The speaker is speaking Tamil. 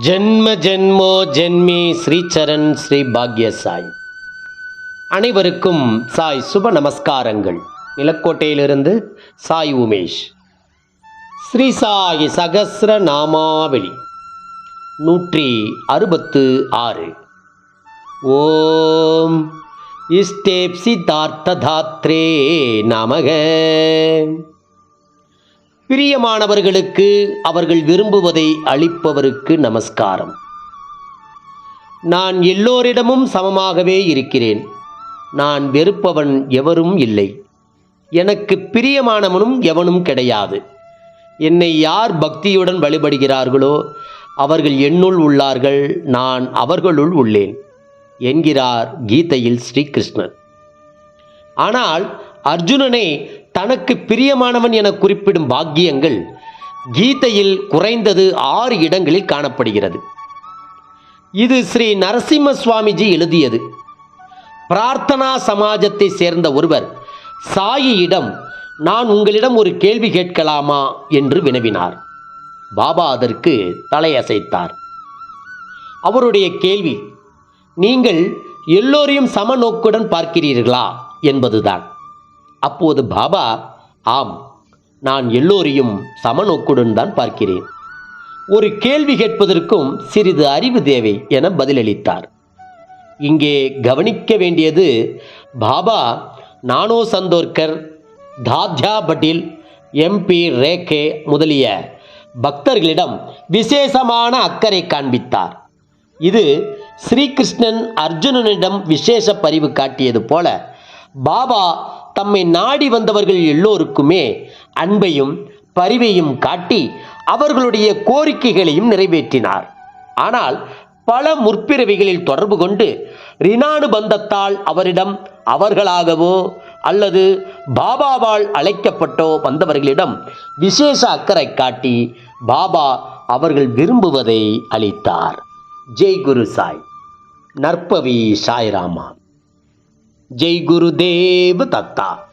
ஜென்ம ஜென்மோ ஜென்மி ஸ்ரீச்சரண் ஸ்ரீ பாக்ய சாய் அனைவருக்கும் சாய் சுப நமஸ்காரங்கள். நிலக்கோட்டையிலிருந்து சாய் உமேஷ். ஸ்ரீ சாய் சகசிர நாமாவளி. நூற்றி அறுபத்து ஆறு. ஓம் இஸ்டேப்சி தார்த்ததாத்ரே நமக. பிரியமானவர்களுக்கு அவர்கள் விரும்புவதை அளிப்பவருக்கு நமஸ்காரம். நான் எல்லோரிடமும் சமமாகவே இருக்கிறேன். நான் வெறுப்பவன் எவரும் இல்லை. எனக்கு பிரியமானவனும் எவனும் கிடையாது. என்னை யார் பக்தியுடன் வழிபடுகிறார்களோ அவர்கள் என்னுள் உள்ளார்கள் நான் அவர்களுள் உள்ளேன் என்கிறார் கீதையில் ஸ்ரீகிருஷ்ணன் ஆனால் அர்ஜுனனை தனக்கு பிரியமானவன் என குறிப்பிடும் பாக்கியங்கள் கீதையில் குறைந்தது ஆறு இடங்களில் காணப்படுகிறது. இது ஸ்ரீ நரசிம்ம சுவாமிஜி எழுதியது. பிரார்த்தனா சமாஜத்தை சேர்ந்த ஒருவர் சாயியிடம் நான் உங்களிடம் ஒரு கேள்வி கேட்கலாமா? என்று வினவினார். பாபா அதற்கு தலையசைத்தார். அவருடைய கேள்வி நீங்கள் எல்லோரையும் சமநோக்குடன் பார்க்கிறீர்களா? என்பதுதான். அப்போது பாபா ஆம் நான் எல்லோரையும் சமநோக்குடன் தான் பார்க்கிறேன். ஒரு கேள்வி கேட்பதற்கும் சிறிது அறிவு தேவை என பதிலளித்தார். இங்கே கவனிக்க வேண்டியது பாபா நானோ சந்தோர்கர் தாத்யா பட்டில் எம்பி ரேகே முதலிய பக்தர்களிடம் விசேஷமான அக்கறை காண்பித்தார். இது ஸ்ரீகிருஷ்ணன் அர்ஜுனனிடம் விசேஷ பரிவு காட்டியது போல பாபா தம்மை நாடி வந்தவர்கள் எல்லோருக்குமே அன்பையும் பரிவையும் காட்டி அவர்களுடைய கோரிக்கைகளையும் நிறைவேற்றினார். ஆனால் பல முற்பிறவிகளில் தொடர்பு கொண்டு ரினானு பந்தத்தால் அவரிடம் அவர்களாகவோ அல்லது பாபாவால் அழைக்கப்பட்டோ வந்தவர்களிடம் விசேஷ அக்கறை காட்டி பாபா அவர்கள் விரும்புவதை அளித்தார். ஜெய் குரு சாய். நற்பவி சாய்ராமா. ஜெய் குரு குருதேவ் தத்தா.